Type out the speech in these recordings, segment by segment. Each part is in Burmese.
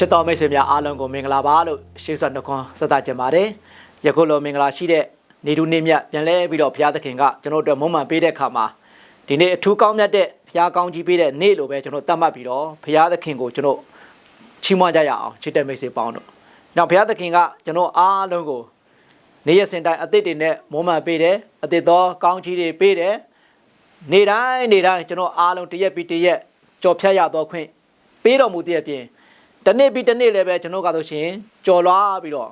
ချစ်တော်မိတ်ဆွေများအားလုံးကိုမင်္ဂလာပါလို့ရှေးစွာနှခွန်းဆက်သကြပါတယ်ယခုလိုမင်္ဂလာရှိတဲ့နေတူနေမြတ်ပြန်လဲပြီးတော့ဘုရားသခင်ကကျွန်တော်တို့မုံမှန်ပေးတဲ့ခါမှာဒီနေ့အထူးကောင်းမြတ်တဲ့ဘုရားကောင်းကြီးပေးတဲ့နေ့လိုပဲကျွန်တော်တတ်မှတ်ပြီးတော့ဘုရားသခင်ကိုကျွန်တော်ချီးမွမ်းကြရအောင်ချစ်တဲ့မိတ်ဆွေပေါင်းတို့နောက်ဘုရားသခင်ကကျွန်တော်အားလုံးကိုနေ့ရက်စဉ်တိုင်းအသစ်တွေနဲ့မုံမှန်ပေးတယ်အသစ်သောကောင်းကြီးတွေပေးတယ်နေ့တိုင်းနေ့တိုင်းကျွန်တော်အားလုံးတစ်ရက်ပြီးတစ်ရက်ကြော်ဖြတ်ရတော့ခွင့်ပေးတော်မူတဲ့အပြင် တနေ့ပြီးတနေ့လည်းပဲကျွန်တော်ကတော့ရှင်ကြော်လွားပြီးတော့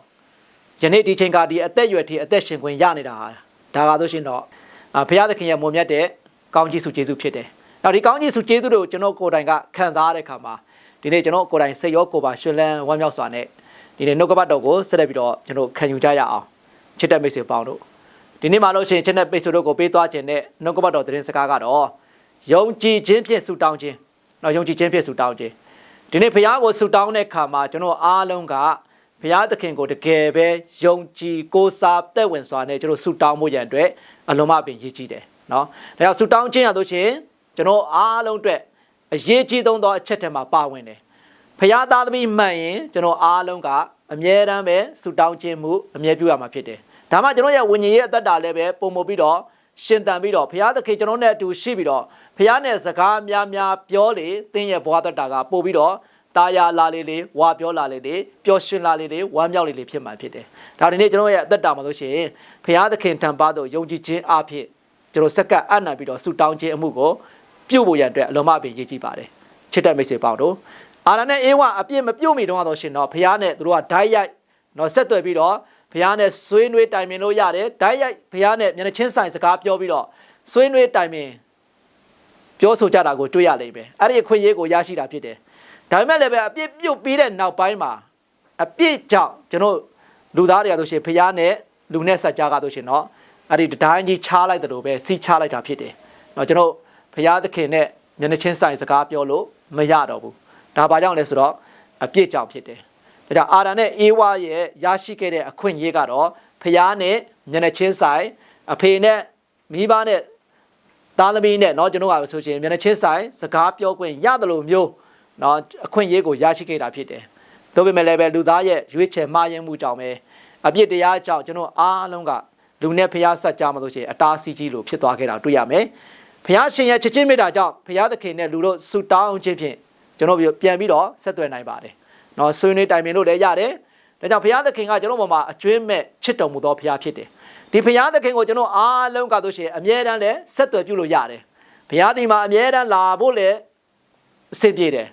ယနေ့ဒီချိန်ကဒီအသက်အရွယ်ထိအသက်ရှင်ခွင့်ရနေတာဒါကတော့ရှင်တော့အာဘုရားသခင်ရဲ့မွန်မြတ်တဲ့ကောင်းကြီးစုကျေးဇူးဖြစ်တယ်။နောက်ဒီကောင်းကြီးစုကျေးဇူးတွေကိုကျွန်တော်ကိုယ်တိုင်ကခံစားရတဲ့ခါမှာဒီနေ့ကျွန်တော်ကိုယ်တိုင်စိတ်ရောကိုယ်ပါရှင်လန်းဝမ်းမြောက်စွာနဲ့ဒီနေ့နှုတ်ကပတ်တော်ကိုဆက်လက်ပြီးတော့ကျွန်တော်ခံယူကြရအောင်ချစ်တဲ့မိတ်ဆွေပေါင်းတို့ဒီနေ့မှလို့ရှိရင်ချစ်တဲ့မိတ်ဆွေတို့ကိုပေးသွားခြင်းနဲ့နှုတ်ကပတ်တော်သတင်းစကားကတော့ယုံကြည်ခြင်းဖြင့်ဆုတောင်းခြင်းနော်ယုံကြည်ခြင်းဖြင့်ဆုတောင်းခြင်း ဒီနေ့ဘုရားကိုဆုတောင်းတဲ့အခါမှာကျွန်တော်အားလုံးကဘုရားသခင်ကိုတကယ်ပဲယုံကြည်ကိုးစားသက်ဝင်စွာနဲ့ကျွန်တော်ဆုတောင်းဖို့ရန်အတွက်အလုံးမပင်ရည်ကြည်တယ်နော်။ဒါကြောင့်ဆုတောင်းခြင်းရလို့ရှိရင်ကျွန်တော်အားလုံးအတွက်အရေးကြီးဆုံးသောအချက်တွေမှာပါဝင်တယ်။ဘုရားသားသမီးမှန်ရင်ကျွန်တော်အားလုံးကအမြဲတမ်းပဲဆုတောင်းခြင်းမှုအမြဲပြုရမှာဖြစ်တယ်။ဒါမှကျွန်တော်ရဲ့ဝိညာဉ်ရေးအသက်တာလည်းပဲပုံမပြီးတော့ ရှင်သန်ပြီးတော့ဘုရားသခင်ကျွန်တော်နဲ့အတူရှိပြီးတော့ဘုရားနဲ့စကားများများပြောလေတင်းရဲ့ဘဝတတာကပို့ပြီးတော့ตาယာလာလေးလေးဝါပြောလာလေးလေးပျော်ရွှင်လာလေးလေးဝမ်းမြောက်လေးလေးဖြစ်မှာဖြစ်တယ်။ဒါဒီနေ့ကျွန်တော်ရဲ့အသက်တာမှာလို့ရှိရင်ဘုရားသခင်တန်ပါတော့ယုံကြည်ခြင်းအဖြစ်ကျွန်တော်စက္ကပ်အနံပြီးတော့ဆူတောင်းခြင်းအမှုကိုပြုတ်ဖို့ရန်အတွက်အလုံးမပင်ရည်ကြည်ပါတယ်။ချစ်တဲ့မိတ်ဆွေပေါင်းတို့အာရနဲ့အေဝအပြစ်မပြုတ်မိတော့တော့ရှင်တော့ဘုရားနဲ့သူတို့ကဓာတ်ရိုက်တော့ဆက်သွယ်ပြီးတော့ ဘုရားနဲ့ဆွေးနွေးတိုင်ပင်လို့ရတယ်ဓာတ်ရိုက်ဘုရားနဲ့မျက်နှာချင်းဆိုင်စကားပြောပြီးတော့ဆွေးနွေးတိုင်ပင်ပြောဆိုကြတာကိုတွေ့ရလိမ့်မယ်အဲ့ဒီအခွင့်အရေးကိုရရှိတာဖြစ်တယ်ဒါပေမဲ့လည်းပဲအပြစ်ပြုတ်ပြီးတဲ့နောက်ပိုင်းမှာအပြစ်ကြောင့်ကျွန်တော်လူသားတွေကဆိုရှင်ဖျားနဲ့လူနဲ့ဆက်ကြားကဆိုရှင်เนาะအဲ့ဒီတိုင်းကြီးချားလိုက်တယ်လို့ပဲစီးချားလိုက်တာဖြစ်တယ်เนาะကျွန်တော်ဖျားသခင်နဲ့မျက်နှာချင်းဆိုင်စကားပြောလို့မရတော့ဘူးဒါဘာကြောင့်လဲဆိုတော့အပြစ်ကြောင့်ဖြစ်တယ် ဒါကြောင့်အာရန်နဲ့အေဝါရဲ့ရရှိခဲ့တဲ့အခွင့်အရေးကတော့ဖျားနဲ့မျက်နှာချင်းဆိုင်အဖေနဲ့မိဘနဲ့သားသမီးနဲ့เนาะကျွန်တော်ကဆိုရှင်မျက်နှာချင်းဆိုင်စကားပြောခွင့်ရတယ်လို့မျိုးเนาะအခွင့်အရေးကိုရရှိခဲ့တာဖြစ်တယ်။သို့ပေမဲ့လည်းပဲလူသားရဲ့ရွေးချယ်မှားယွင်းမှုကြောင့်ပဲအပြစ်တရားကြောင့်ကျွန်တော်အားလုံးကလူနဲ့ဖျားဆက်ကြမလို့ရှိရင်အတားဆီးကြီးလို့ဖြစ်သွားခဲ့တာတွေ့ရမယ်။ဖျားရှင်ရဲ့ချစ်ချင်းမေတ္တာကြောင့်ဖျားသခင်နဲ့လူတို့ဆုတောင်းခြင်းဖြင့်ကျွန်တော်ပြန်ပြီးတော့ဆက်သွယ်နိုင်ပါတယ်။ နော်ဆွေးနွေးတိုင်ပင်လို့လည်းရတယ်ဒါကြောင့်ဘုရားသခင်ကကျွန်တော်ပေါ်မှာအကျွင်းမဲ့ချစ်တော်မူသောဘုရားဖြစ်တယ်ဒီဘုရားသခင်ကိုကျွန်တော်အားလုံးကတို့ရှင်အမြဲတမ်းလည်းဆက်သွယ်ပြုလို့ရတယ်ဘုရားဒီမှာအမြဲတမ်းလာဖို့လည်းအဆင်ပြေတယ်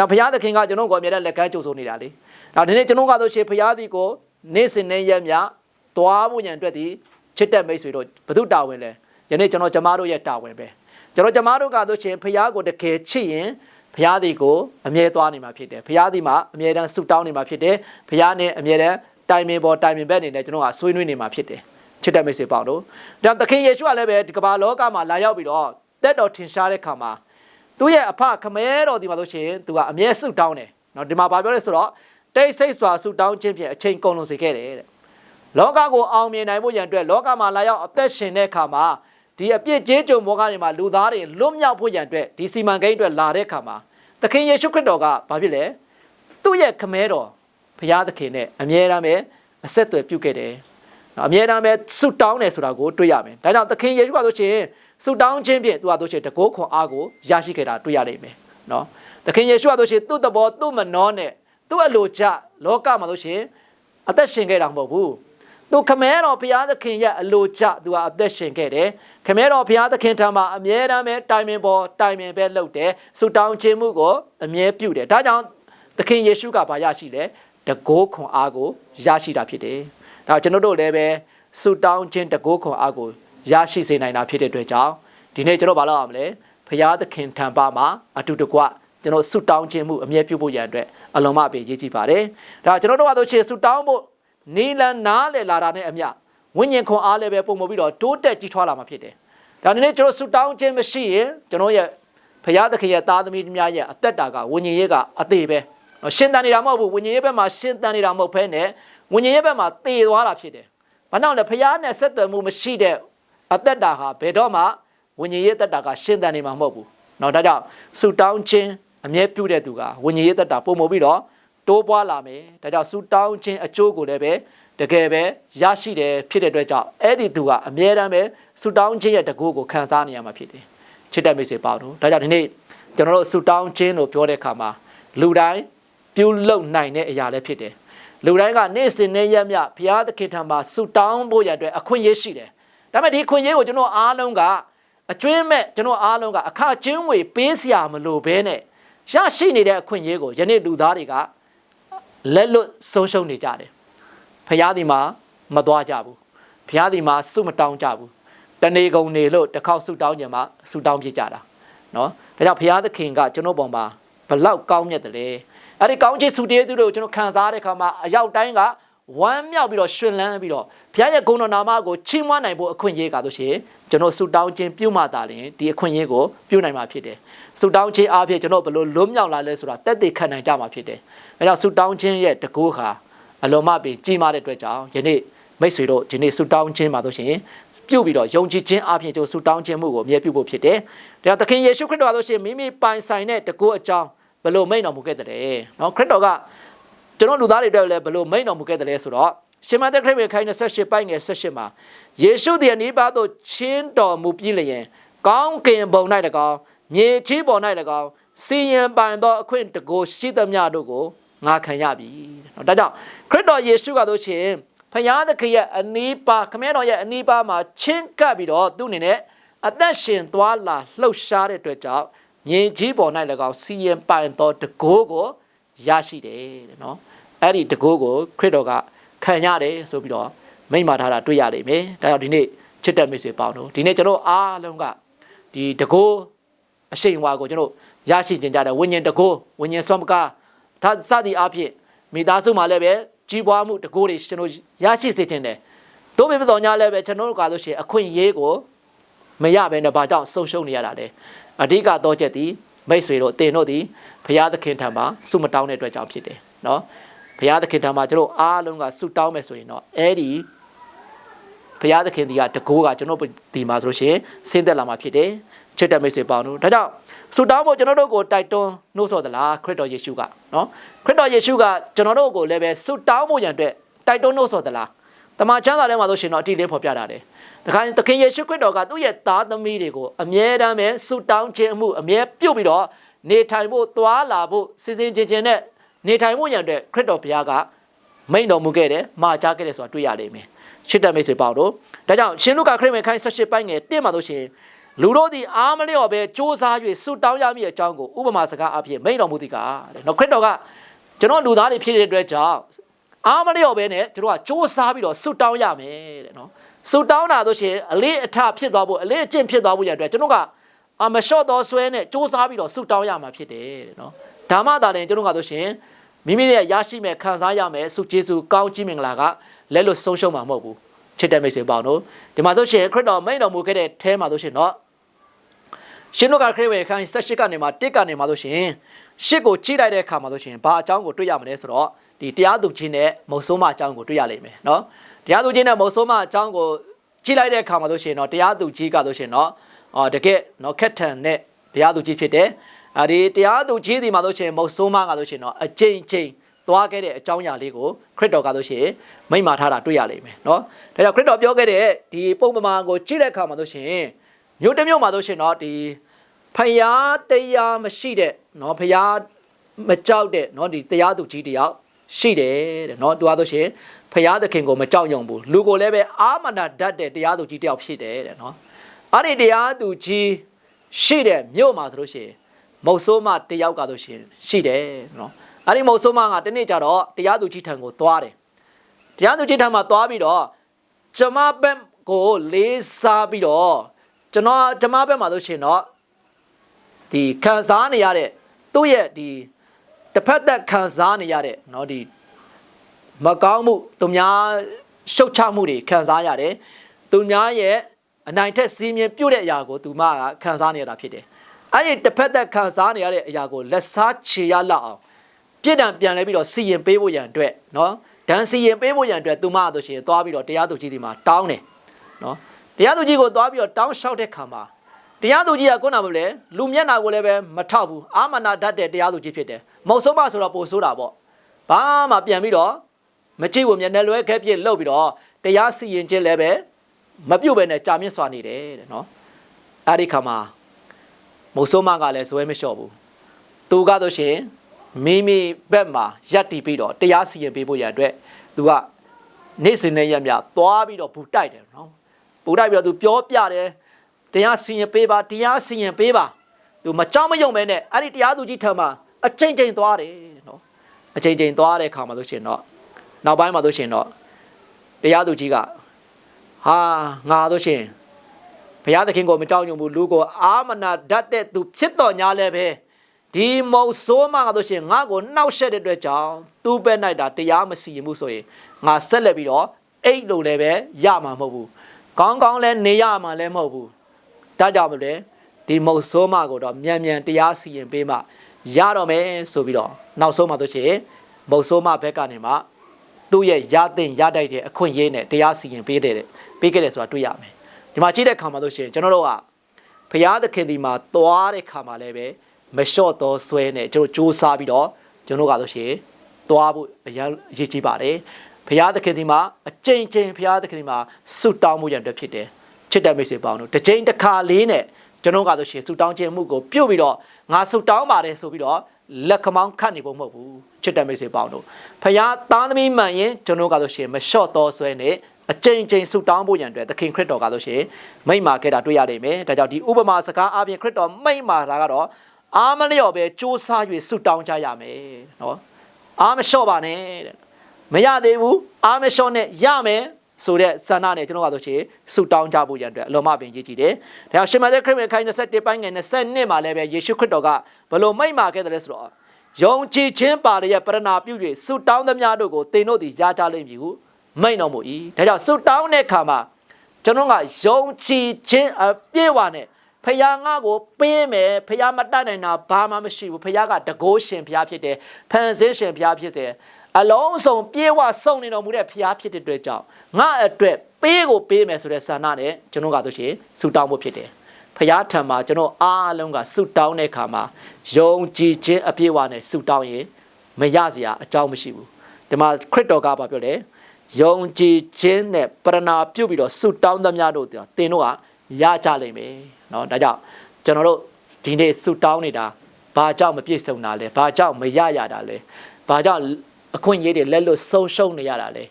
ဒါဘုရားသခင်ကကျွန်တော်ကိုအမြဲတမ်းလက်ကမ်းကြိုဆိုနေတာလေဒါဒီနေ့ကျွန်တော်ကတို့ရှင်ဘုရားဒီကိုနေ့စဉ်နေ့ရက်မြသွားဖို့ရန်အတွက်ဒီချစ်တဲ့မိတ်ဆွေတို့ဘု து တာဝန်လဲယနေ့ကျွန်တော်ကျမတို့ရဲ့တာဝန်ပဲကျွန်တော်ကျမတို့ကတို့ရှင်ဘုရားကိုတကယ်ချစ်ရင် ဘုရားသည်ကိုအမြဲသွားနေမှာဖြစ်တယ်။ဘုရားသည်မှာအမြဲတမ်းဆုတောင်းနေမှာဖြစ်တယ်။ဘုရားနဲ့အမြဲတမ်းတိုင်ပင်ပေါ်တိုင်ပင်ဘက်နေနဲ့ကျွန်တော်ကဆွေးနွေးနေမှာဖြစ်တယ်။ချစ်တဲ့မိတ်ဆွေပေါင်းတို့။ဒါသခင်ယေရှုကလည်းပဲဒီကမ္ဘာလောကမှာလာရောက်ပြီးတော့တက်တော်ထင်ရှားတဲ့ခါမှာသူ့ရဲ့အဖခမဲတော်ဒီမှာလို့ရှိရင်သူကအမြဲဆုတောင်းတယ်။နော်ဒီမှာဗာပြောလဲဆိုတော့တိတ်ဆိတ်စွာဆုတောင်းခြင်းဖြင့်အချိန်ကုန်လွန်စေခဲ့တယ်တဲ့။လောကကိုအောင်မြင်နိုင်ဖို့ရန်အတွက်လောကမှာလာရောက်အသက်ရှင်တဲ့ခါမှာ ဒီအပြစ်ကျေးကြုံဘောကနေမှာလူသားတွေလွတ်မြောက်ဖို့ရန်အတွက်ဒီစီမံကိန်းအတွက်လာတဲ့ခါမှာသခင်ယေရှုခရစ်တော်ကဘာဖြစ်လဲသူ့ရဲ့ခမဲတော်ဘုရားသခင်နဲ့အမြဲတမ်းပဲအဆက်အသွယ်ပြုခဲ့တယ်နော်အမြဲတမ်းပဲဆုတောင်းတယ်ဆိုတာကိုတွေ့ရမယ်ဒါကြောင့်သခင်ယေရှုကဆိုရှင်ဆုတောင်းခြင်းဖြင့်သူကဆိုရှင်တကောခွန်အားကိုရရှိခဲ့တာတွေ့ရလိမ့်မယ်နော်သခင်ယေရှုကဆိုရှင်သူ့တဘောသူ့မနှောနဲ့သူ့အလိုချလောကမှာဆိုရှင်အသက်ရှင်ခဲ့တာမဟုတ်ဘူးသူခမဲတော်ဘုရားသခင်ရဲ့အလိုချသူကအသက်ရှင်ခဲ့တယ် ခမဲတော်ဘုရားသခင်ထံမှာအမြဲတမ်းပဲတိုင်ပင်ပေါ်တိုင်ပင်ပဲလုပ်တယ်ဆုတောင်းခြင်းမှုကိုအမြဲပြုတယ်ဒါကြောင့်သခင်ယေရှုကဘာရရှိလဲတကိုးခွန်အားကိုရရှိတာဖြစ်တယ်ဒါကျွန်တော်တို့လည်းပဲဆုတောင်းခြင်းတကိုးခွန်အားကိုရရှိစေနိုင်တာဖြစ်တဲ့အတွက်ကြောင့်ဒီနေ့ကျွန်တော်ဘာလုပ်ရမလဲဘုရားသခင်ထံပါမှာအတူတကွကျွန်တော်ဆုတောင်းခြင်းမှုအမြဲပြုဖို့ရန်အတွက်အလုံးမအပြည့်ရေးကြည့်ပါတယ်ဒါကျွန်တော်တို့ကတော့ချေဆုတောင်းဖို့နီလန်နားလေလာတာနဲ့အမျှ ဝိညာဉ်ခွန်အားလည်းပဲပုံမပြီးတော့တိုးတက်ကြီးထွားလာမှာဖြစ်တယ်။ဒါနေနဲ့ကျွန်တော်ဆူတောင်းခြင်းမရှိရင်ကျွန်တော်ရဲ့ဖရာသခင်ရဲ့သားသမီးများရဲ့အသက်တာကဝိညာဉ်ရေးကအသေးပဲ။ရှင်သန်နေတာမဟုတ်ဘူးဝိညာဉ်ရေးဘက်မှာရှင်သန်နေတာမဟုတ်ဘဲနဲ့ဝိညာဉ်ရေးဘက်မှာတည်သွားတာဖြစ်တယ်။ဘာကြောင့်လဲဖရာနဲ့ဆက်သွယ်မှုမရှိတဲ့အသက်တာဟာဘယ်တော့မှဝိညာဉ်ရေးအသက်တာကရှင်သန်နေမှာမဟုတ်ဘူး။နော်ဒါကြောင့်ဆူတောင်းခြင်းအမြဲပြုတဲ့သူကဝိညာဉ်ရေးအသက်တာပုံမပြီးတော့တိုးပွားလာမယ်။ဒါကြောင့်ဆူတောင်းခြင်းအကျိုးကိုလည်းပဲ တကယ်ပဲရရှိတယ်ဖြစ်တဲ့အတွက်ကြောင့်အဲ့ဒီသူကအမြဲတမ်းပဲဆူတောင်းခြင်းရဲ့တကူကိုခံစားနေရမှာဖြစ်တယ်ချစ်တဲ့မိတ်ဆွေပေါင်းတို့ဒါကြောင့်ဒီနေ့ကျွန်တော်တို့ဆူတောင်းခြင်းလို့ပြောတဲ့အခါမှာလူတိုင်းပြုလုပ်နိုင်တဲ့အရာလည်းဖြစ်တယ်လူတိုင်းကနေ့စဉ်နေ့ရက်မြဘုရားသခင်ထံမှာဆူတောင်းဖို့ရအတွက်အခွင့်အရေးရှိတယ်ဒါပေမဲ့ဒီအခွင့်အရေးကိုကျွန်တော်အားလုံးကအကျွင်းမဲ့ကျွန်တော်အားလုံးကအခကျင်းဝေပေးစရာမလိုဘဲနဲ့ရရှိနေတဲ့အခွင့်အရေးကိုယနေ့လူသားတွေကလက်လွတ်ဆုံးရှုံးနေကြတယ် ဖျားဒီမှာမသွားကြဘူးဖျားဒီမှာစုမတောင်းကြဘူးတနေကုန်နေလို့တစ်ခေါက်စုတောင်းကြမှာစုတောင်းပြကြတာနော်ဒါကြောင့်ဖျားသခင်ကကျွန်တော်ပေါ်မှာဘလောက်ကောင်းမြတ်တယ်လေအဲ့ဒီကောင်းချစ်စုတေးသူတို့ကျွန်တော်ခံစားတဲ့ခါမှာအရောက်တိုင်းကဝမ်းမြောက်ပြီးတော့ရှင်လန်းပြီးတော့ဘုရားရဲ့ဂုဏ်တော်နာမကိုချီးမွမ်းနိုင်ဖို့အခွင့်အရေးကဆိုရှင်ကျွန်တော်ဆုတောင်းခြင်းပြုမှသာလျှင်ဒီအခွင့်အရေးကိုပြုနိုင်မှာဖြစ်တယ်ဆုတောင်းခြင်းအားဖြင့်ကျွန်တော်ဘယ်လိုလွတ်မြောက်လာလဲဆိုတာတက်တည်ခံနိုင်ကြမှာဖြစ်တယ်အဲကြောင့်ဆုတောင်းခြင်းရဲ့တကူခါ အလုံးမပင်ကြီးမားတဲ့အတွက်ကြောင့်ယနေ့မိတ်ဆွေတို့ဒီနေ့ဆုတောင်းခြင်းမှာဆိုရှင်ပြုတ်ပြီးတော့ယုံကြည်ခြင်းအပြင်ကျွန်တော်ဆုတောင်းခြင်းမှုကိုအမြဲပြုဖို့ဖြစ်တယ်။ဒါကြောင့်သခင်ယေရှုခရစ်တော်ကဆိုရှင်မိမိပိုင်ဆိုင်တဲ့တကူအကြောင်းဘယ်လိုမိန့်တော်မူခဲ့တဲ့။နော်ခရစ်တော်ကကျွန်တော်လူသားတွေအတွက်လည်းဘယ်လိုမိန့်တော်မူခဲ့တယ်ဆိုတော့ရှင်မသက်ခရစ်ဝင်ခိုင်း28ပိုင်းငယ်18မှာယေရှုသည်အနိဗ္ဗာန်သို့ချင်းတော်မူပြီးလျင်ကောင်းကင်ဘုံ၌၎င်းမြေကြီးပေါ်၌၎င်းစီရင်ပိုင်သောအခွင့်တကိုရှိသမျှတို့ကို ငါခံရပြီ။ဒါကြောင့်ခရစ်တော်ယေရှုကဆိုရှင်ဖယားသခင်ရဲ့အနီးပါခမည်းတော်ရဲ့အနီးပါမှာချင်းကပ်ပြီးတော့သူ့အနေနဲ့အသက်ရှင်သွားလာလှုပ်ရှားတဲ့အတွက်ကြောင့်မြေကြီးပေါ်၌၎င်းစီရင်ပိုင်သောတကိုးကိုရရှိတယ်တဲ့နော်အဲ့ဒီတကိုးကိုခရစ်တော်ကခံရတယ်ဆိုပြီးတော့မိန့်မာထားတာတွေ့ရလိမ့်မယ်ဒါကြောင့်ဒီနေ့ချစ်တဲ့မိတ်ဆွေပေါင်းတို့ဒီနေ့ကျွန်တော်အားလုံးကဒီတကိုးအရှိန်အဝါကိုကျွန်တော်ရရှိခြင်းကြတဲ့ဝိညာဉ်တကိုးဝိညာဉ်စွမ်းပကား ဒါစသည်အဖြစ်မိသားစုမှာလည်းပဲကြီးပွားမှုတကိုးတွေကျွန်တော်ရရှိစေခြင်းတယ်တို့ပေမဲ့တော်ညာလည်းပဲကျွန်တော်တို့ကဆိုရှင်အခွင့်အရေးကိုမရဘဲနဲ့ဘာကြောင့်ဆုံရှုံနေရတာလဲအဓိကတော့ချက်သည်မိတ်ဆွေတို့တင်တို့သည်ဘုရားသခင်ထံမှာစုမတောင်းတဲ့အတွက်ကြောင့်ဖြစ်တယ်နော်ဘုရားသခင်ထံမှာကျွန်တော်အားလုံးကဆုတောင်းမယ်ဆိုရင်တော့အဲ့ဒီဘုရားသခင်ဒီကတကိုးကကျွန်တော်ဒီမှာဆိုလို့ရှိရင်ဆင်းသက်လာမှာဖြစ်တယ်ချစ်တဲ့မိတ်ဆွေပေါင်းတို့ဒါကြောင့် ဆုတောင်းဖို့ကျွန်တော်တို့ကိုတိုက်တွန်းနှိုးဆော်သလားခရစ်တော်ယေရှုကနော်ခရစ်တော်ယေရှုကကျွန်တော်တို့ကိုလည်းပဲဆုတောင်းဖို့ရန်အတွက်တိုက်တွန်းနှိုးဆော်သလားတမန်ကျမ်းစာထဲမှာဆိုရှင်တော့အတိလေးဖော်ပြတာတယ်တခါသခင်ယေရှုခရစ်တော်ကသူ့ရဲ့သားသမီးတွေကိုအမြဲတမ်းပဲဆုတောင်းခြင်းအမှုအမြဲပြုတ်ပြီးတော့နေထိုင်ဖို့သွားလာဖို့စီစဉ်ခြင်းခြင်းနဲ့နေထိုင်ဖို့ရန်အတွက်ခရစ်တော်ဘုရားကမိန့်တော်မူခဲ့တယ်မှာကြားခဲ့တယ်ဆိုတာတွေ့ရလိမ့်မယ်ရှစ်တမိတ်ဆွေပေါင်းတို့ဒါကြောင့်ရှင်လုကာခရစ်ဝင်ခိုင်း18ပိုင်းငယ်1မှာဆိုရှင် လူတို့သည်အာမလျော့ပဲစူးစမ်း၍ဆုတောင်းရမည်အကြောင်းကိုဥပမာစကားအဖြစ်မိန့်တော်မူသည်ကတဲ့နော်ခရစ်တော်ကကျွန်တော်လူသားတွေဖြစ်တဲ့အတွက်ကြောင့်အာမလျော့ပဲနဲ့ကျွန်တော်ကစူးစမ်းပြီးတော့ဆုတောင်းရမယ်တဲ့နော်ဆုတောင်းတာဆိုရှင်အလေးအထဖြစ်သွားဖို့အလေးအကျင့်ဖြစ်သွားဖို့ရတဲ့ကျွန်တော်ကအမလျှော့တော်ဆွဲနဲ့စူးစမ်းပြီးတော့ဆုတောင်းရမှာဖြစ်တယ်တဲ့နော်ဓမ္မတာတဲ့ကျွန်တော်ကဆိုရှင်မိမိရဲ့ရရှိမဲ့ခံစားရမဲ့ဆုကျေးဇူးကောင်းကြီးမင်္ဂလာကလက်လွတ်ဆုံးရှုံးမှာမဟုတ်ဘူးချစ်တဲ့မိတ်ဆွေပေါင်းတို့ဒီမှာဆိုရှင်ခရစ်တော်မိန့်တော်မူခဲ့တဲ့အဲမှာဆိုရှင်เนาะ ရှင်တို့ကခရစ်ဝင်ခန်း78ကနေမှ1ကနေမှဆိုရှင်ရှစ်ကိုကြည့်လိုက်တဲ့အခါမှာဆိုရှင်ဘာအကြောင်းကိုတွေ့ရမလဲဆိုတော့ဒီတရားသူကြီးနဲ့မုတ်ဆိုးမအကြောင်းကိုတွေ့ရလိမ့်မယ်နော်တရားသူကြီးနဲ့မုတ်ဆိုးမအကြောင်းကိုကြည့်လိုက်တဲ့အခါမှာဆိုရှင်တော့တရားသူကြီးကဆိုရှင်တော့အော်တကယ်နော်ခက်ထန်နဲ့တရားသူကြီးဖြစ်တယ်အဲဒီတရားသူကြီးဒီမှာဆိုရှင်မုတ်ဆိုးမကဆိုရှင်တော့အကျဉ်းချင်းသွားခဲ့တဲ့အကြောင်းအရာလေးကိုခရစ်တော်ကဆိုရှင်မိန့်မာထားတာတွေ့ရလိမ့်မယ်เนาะဒါကြောင့်ခရစ်တော်ပြောခဲ့တဲ့ဒီပုံပမာကိုကြည့်တဲ့အခါမှာဆိုရှင် မြို့တစ်မြို့မှာဆိုရှင်เนาะဒီဖယားတရားမရှိတဲ့เนาะဖယားမကြောက်တဲ့เนาะဒီတရားသူကြီးတယောက်ရှိတယ်တဲ့เนาะသူကဆိုရှင်ဖယားသခင်ကိုမကြောက်ရွံ့ဘူးလူကိုလည်းပဲအာမနာတတ်တဲ့တရားသူကြီးတယောက်ဖြစ်တယ်တဲ့เนาะအဲ့ဒီတရားသူကြီးရှိတဲ့မြို့မှာဆိုလို့ရှိရင်မုတ်ဆိုးမတယောက်ကဆိုရှင်ရှိတယ်เนาะအဲ့ဒီမုတ်ဆိုးမကတနေ့ကျတော့တရားသူကြီးထံကိုသွားတယ်တရားသူကြီးထံမှာသွားပြီးတော့ကျမဘက်ကိုလေးစားပြီးတော့ ကျွန်တော်ကျမဘက်မှာဆိုရှင်တော့ဒီခံစားနေရတဲ့သူ့ရဲ့ဒီတစ်ဖက်သက်ခံစားနေရတဲ့เนาะဒီမကောင်းမှုသူများရှုတ်ချမှုတွေခံစားရတယ်သူများရဲ့အနိုင်ထက်စီးမြင်ပြုတ်တဲ့အရာကိုသူမကခံစားနေရတာဖြစ်တယ်အဲ့ဒီတစ်ဖက်သက်ခံစားနေရတဲ့အရာကိုလက်စားချေရလောက်အောင်ပြစ်ဒဏ်ပြန်လဲပြီးတော့စီရင်ပေးဖို့ရန်အတွက်เนาะဒဏ်စီရင်ပေးဖို့ရန်အတွက်သူမဆိုရှင်သွားပြီးတော့တရားသူကြီးဒီမှာတောင်းတယ်เนาะ တရားသူကြီးကိုသွားပြီးတော့တောင်းလျှောက်တဲ့ခါမှာတရားသူကြီးကခုနကမလဲလူမျက်နာကိုလည်းပဲမထောက်ဘူးအာမနာတတ်တဲ့တရားသူကြီးဖြစ်တယ်မဟုတ်ဆုံးမဆိုတော့ပို့ဆိုးတာပေါ့ဘာမှပြန်ပြီးတော့မကြည့်ဘူးမျက်နှာလွဲခဲပြစ်လှုပ်ပြီးတော့တရားစီရင်ခြင်းလည်းပဲမပြုတ်ပဲနဲ့ကြာမြင့်စွာနေတယ်တဲ့နော်အဲ့ဒီခါမှာမိုးဆိုးမကလည်းဇွဲမလျှော့ဘူးသူကဆိုရှင်မိမိဘက်မှာရက်တီးပြီးတော့တရားစီရင်ပေးဖို့ရတဲ့အတွက်သူကနေ့စဉ်နဲ့ရက်မြသွားပြီးတော့ဘူတိုက်တယ်နော် ဘူတိုက်ပြီးတော့သူပြောပြတယ်တရားစီရင်ပေးပါတရားစီရင်ပေးပါသူမကြောက်မယုံပဲနဲ့အဲ့ဒီတရားသူကြီးထံမှာအချိန်ချင်းသွားတယ်နော်အချိန်ချင်းသွားတဲ့ခါမှာဆိုရှင်တော့နောက်ပိုင်းမှာဆိုရှင်တော့တရားသူကြီးကဟာငါဆိုရှင်ဘုရားသခင်ကိုမကြောက်ရွံ့ဘူးလူကိုအာမနာတတ်တဲ့သူဖြစ်တော်ညာလည်းပဲဒီမုံဆိုးမကဆိုရှင်ငါ့ကိုနှောက်ရှက်တဲ့အတွက်ကြောင့်သူ့ဘက်၌ဒါတရားမစီရင်ဘူးဆိုရင်ငါဆက်လက်ပြီးတော့အိတ်လို့လည်းပဲရမှာမဟုတ်ဘူး ကောင်းကောင်းလည်းနေရမှာလည်းမဟုတ်ဘူးဒါကြောင့်မလို့ဒီမုံဆိုးမကိုတော့မြန်မြန်တရားစီရင်ပေးမှရတော့မယ်ဆိုပြီးတော့နောက်ဆုံးမှဆိုရှင်မုံဆိုးမဘက်ကနေမှသူ့ရဲ့ရတဲ့ရတိုက်တဲ့အခွင့်အရေးနဲ့တရားစီရင်ပေးတဲ့ပေးခဲ့တယ်ဆိုတာတွေ့ရမယ်ဒီမှာကြည့်တဲ့ခါမှာဆိုရှင်ကျွန်တော်တို့ကဘုရားသခင်ဒီမှာသွားတဲ့ခါမှာလည်းပဲမလျှော့တော့ဆွဲနဲ့ကျွန်တော်စူးစမ်းပြီးတော့ကျွန်တော်ကဆိုရှင်သွားဖို့အရန်အရေးကြီးပါတယ် ဘုရားသခင်ဒီမှာအကျဉ်းချင်းဘုရားသခင်ဒီမှာဆုတောင်းမှုရတဲ့ဖြစ်တယ်ချစ်တဲ့မိတ်ဆွေပေါင်းတို့တစ်ချိန်တစ်ခါလေးနဲ့ကျွန်တော်ကဆိုရှင်ဆုတောင်းခြင်းမှုကိုပြုတ်ပြီးတော့ငါဆုတောင်းပါတယ်ဆိုပြီးတော့လက်ခမောင်းခတ်နေဖို့မဟုတ်ဘူးချစ်တဲ့မိတ်ဆွေပေါင်းတို့ဖခင်သားသမီးမှန်ရင်ကျွန်တော်ကဆိုရှင်မလျှော့တော့ဆွဲနဲ့အကျဉ်းချင်းဆုတောင်းဖို့ရန်အတွက်သခင်ခရစ်တော်ကဆိုရှင်မိန့်မာခဲ့တာတွေ့ရနိုင်မယ်ဒါကြောင့်ဒီဥပမာစကားအပြင်ခရစ်တော်မိန့်မာတာကတော့အာမလျော့ပဲစူးစမ်း၍ဆုတောင်းကြရမယ်နော်အာမလျှော့ပါနဲ့တဲ့ မရသေးဘူးအာမလျှော့နဲ့ရမယ်ဆိုတဲ့ဆန္ဒနဲ့ကျွန်တော်ကဆိုရှင်ဆုတောင်းကြဖို့ရန်အတွက်အလုံးမပင်ရေးကြည့်တယ်။ဒါကြောင့်ရှင်မသက်ခရစ်ဝင်ခိုင်း21ပိုင်းငယ်22မှာလည်းပဲယေရှုခရစ်တော်ကဘလို့မိန့်မာခဲ့တယ်လဲဆိုတော့ယုံကြည်ခြင်းပါရရဲ့ပရဏာပြု၍ဆုတောင်းသမျှတို့ကိုသင်တို့သည်ကြားကြလိမ့်မည်ဟုမိန့်တော်မူ၏။ဒါကြောင့်ဆုတောင်းတဲ့အခါမှာကျွန်တော်ကယုံကြည်ခြင်းအပြည့်အဝနဲ့ဖခင်ငါကိုပေးမယ်ဖခင်မတတ်နိုင်တာဘာမှမရှိဘူးဖခင်ကတကိုးရှင်ဖခင်ဖြစ်တယ်ဖန်ဆင်းရှင်ဖခင်ဖြစ်တယ် အလုံးစုံပြေဝစုံနေတော်မူတဲ့ဖခင်ဖြစ်တဲ့အတွက်ကြောင့်ငါအတွက်ပေးကိုပေးမယ်ဆိုတဲ့ဆန္ဒနဲ့ကျွန်တော်ကဆိုရှင်ဆုတောင်းဖို့ဖြစ်တယ်ဖခင်ထံမှာကျွန်တော်အားလုံးကဆုတောင်းတဲ့အခါမှာယုံကြည်ခြင်းအပြည့်အဝနဲ့ဆုတောင်းရင်မရစရာအကြောင်းမရှိဘူးဒီမှာခရစ်တော်ကပြောတယ်ယုံကြည်ခြင်းနဲ့ပရဏာပြုတ်ပြီးတော့ဆုတောင်းသမျှတို့သင်တို့ကရကြလိမ့်မယ်เนาะဒါကြောင့်ကျွန်တော်တို့ဒီနေ့ဆုတောင်းနေတာဘာကြောင့်မပြည့်စုံတာလဲဘာကြောင့်မရရတာလဲဘာကြောင့် အခွင့်အရေးတွေလက်လွတ်ဆုံးရှုံးနေရတာလေ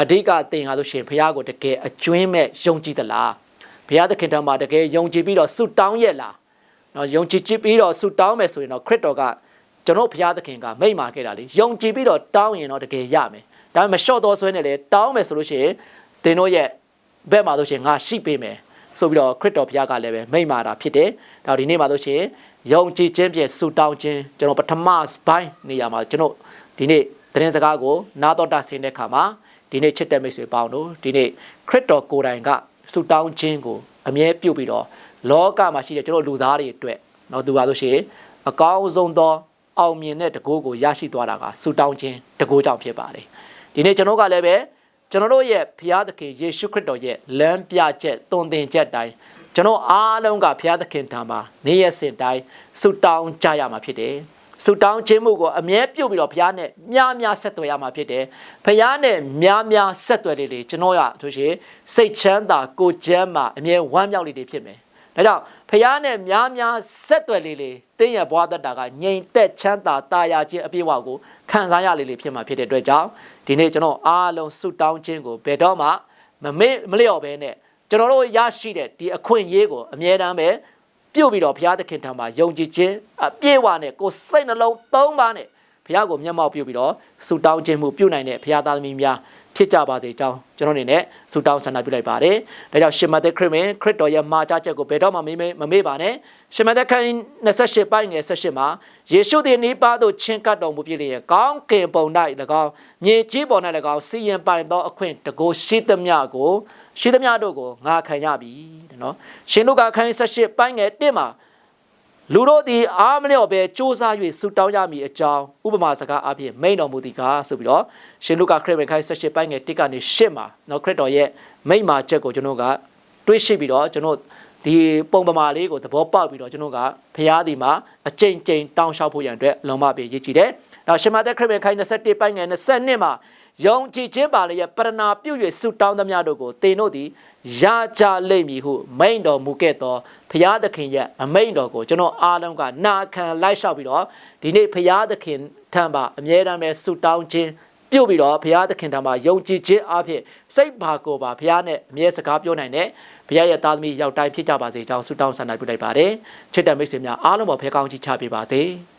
အဓိကသင်ဟာဆိုရှင်ဘုရားကိုတကယ်အကျွင်းမဲ့ယုံကြည်သလားဘုရားသခင်ထံမှာတကယ်ယုံကြည်ပြီးတော့ဆုတောင်းရလားနော်ယုံကြည်ကြည်ပြီးတော့ဆုတောင်းမယ်ဆိုရင်တော့ခရစ်တော်ကကျွန်တော်ဘုရားသခင်ကမိန့်မာခဲ့တာလေယုံကြည်ပြီးတော့တောင်းရင်တော့တကယ်ရမယ်ဒါပေမဲ့ရှော့တော်ဆွဲနေလေတောင်းမယ်ဆိုလို့ရှိရင်သင်တို့ရဲ့ဘက်မှာဆိုရှင်ငါရှိပေးမယ်ဆိုပြီးတော့ခရစ်တော်ဘုရားကလည်းပဲမိန့်မာတာဖြစ်တယ်ဒါဒီနေ့မှာဆိုရှင်ယုံကြည်ခြင်းဖြင့်ဆုတောင်းခြင်းကျွန်တော်ပထမပိုင်းနေရာမှာကျွန်တော်ဒီနေ့ သတင်းစကားကိုနားတော်တာဆင်းတဲ့အခါမှာဒီနေ့ချစ်တဲ့မိတ်ဆွေပေါင်းတို့ဒီနေ့ခရစ်တော်ကိုယ်တိုင်ကဆုတောင်းခြင်းကိုအမြဲပြုပြီးတော့လောကမှာရှိတဲ့ကျွန်တော်လူသားတွေအတွက်နော်သူပါလို့ရှိရင်အကောင်းဆုံးသောအောင်မြင်တဲ့တကိုးကိုရရှိသွားတာကဆုတောင်းခြင်းတကိုးကြောင့်ဖြစ်ပါတယ်ဒီနေ့ကျွန်တော်ကလည်းပဲကျွန်တော်တို့ရဲ့ဖျားသခင်ယေရှုခရစ်တော်ရဲ့လမ်းပြချက်တွင်တင်ချက်တိုင်းကျွန်တော်အားလုံးကဖျားသခင်ထံမှာနေ့ရက်စဉ်တိုင်းဆုတောင်းကြရမှာဖြစ်တယ် ဆုတောင်းခြင်းမှုကိုအမြဲပြုတ်ပြီးတော့ဘုရားနဲ့များများဆက်သွယ်ရမှာဖြစ်တယ်ဘုရားနဲ့များများဆက်သွယ်လေလေကျွန်တော်ရဆိုရှင်စိတ်ချမ်းသာကိုယ်ကျမ်းမှာအမြဲဝမ်းမြောက်လေလေဖြစ်မယ်ဒါကြောင့်ဖះနဲ့များများဆက်သွယ်လေလေတင်းရဘွားတတ်တာကငြိမ်သက်ချမ်းသာတာယာခြင်းအပြည့်အဝကိုခံစားရလေလေဖြစ်မှာဖြစ်တဲ့အတွက်ကြောင့်ဒီနေ့ကျွန်တော်အားလုံးဆုတောင်းခြင်းကိုဘယ်တော့မှမမေ့မလျော့ဘဲနဲ့ကျွန်တော်တို့ရရှိတဲ့ဒီအခွင့်အရေးကိုအမြဲတမ်းပဲ ပြုတ်ပြီးတော့ဘုရားသခင်ထံမှာယုံကြည်ခြင်းအပြည့်အဝနဲ့ကိုယ်စိတ်နှလုံးသုံးပါနဲ့ဘုရားကိုမျက်မှောက်ပြုပြီးတော့ဆုတောင်းခြင်းမှုပြုနိုင်တဲ့ဘုရားသားသမီးများဖြစ်ကြပါစေကြောင်းကျွန်တော်အနေနဲ့ဆုတောင်းဆန္ဒပြုလိုက်ပါတယ်။ဒါကြောင့်ရှင်မသက်ခရစ်မင်ခရစ်တော်ရဲ့မာကြားချက်ကိုဘယ်တော့မှမမေ့မမေ့ပါနဲ့။ရှင်မသက်ခရစ်28ပိုင်းငယ်18မှာယေရှုသည်နိပါသို့ချင်းကပ်တော်မူပြည့်လျက်ကောင်းကင်ပုံ၌၎င်းမြေကြီးပေါ်၌၎င်းစီရင်ပိုင်သောအခွင့်တကိုရှိသမျှကို ရှိသမျှတို့ကိုငါခံရပြီတဲ့နော်။ရှင်လုကာခရစ်28ပိုင်းငယ်1မှာလူတို့သည်အာမလျော့ပဲစ조사၍ဆူတောင်းကြမည်အကြောင်းဥပမာစကားအပြင်မိန်တော်မူသည်ကားဆိုပြီးတော့ရှင်လုကာခရစ်ဝင်ခိုင်း78ပိုင်းငယ်1ကနေ10မှာနော်ခရစ်တော်ရဲ့မိန့်မာချက်ကိုကျွန်တော်ကတွေးရှိပြီးတော့ကျွန်တော်ဒီပုံပမာလေးကိုသဘောပေါက်ပြီးတော့ကျွန်တော်ကဖျားဒီမှာအကျင့်ကျင့်တောင်းလျှောက်ဖို့ရန်အတွက်လုံမပြေရည်ကြည်တယ်နောက်ရှမသက်ခရစ်ဝင်ခိုင်21ပိုင်းငယ်22မှာ ယုံကြည်ခြင်းပါလျက်ပရဏာပြု၍ဆုတောင်းသမျှတို့ကိုသင်တို့သည်ရကြလိမ့်မည်ဟုမိန့်တော်မူခဲ့သောဖျားသခင်ရဲ့အမိန့်တော်ကိုကျွန်တော်အားလုံးကနာခံလိုက်လျှောက်ပြီးတော့ဒီနေ့ဖျားသခင်ထံမှာအမြဲတမ်းပဲဆုတောင်းခြင်းပြုတ်ပြီးတော့ဘုရားသခင်ထံမှာယုံကြည်ခြင်းအဖြစ်စိတ်ပါကိုယ်ပါဘုရားနဲ့အမြဲစကားပြောနိုင်တဲ့ဘုရားရဲ့သားသမီးရောက်တိုင်းဖြစ်ကြပါစေကြောင်းဆုတောင်းဆန္ဒပြုလိုက်ပါတယ်ချစ်တဲ့မိတ်ဆွေများအားလုံးပေါ်ဖဲကောင်းကြီးချပေးပါစေ။